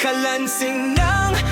Kalansing ng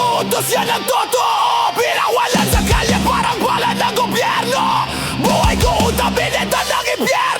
Mundo yan ang totoo Pinawalan sa kalye parang bala ng gobyerno Buhay ko utang binenta ng impyerno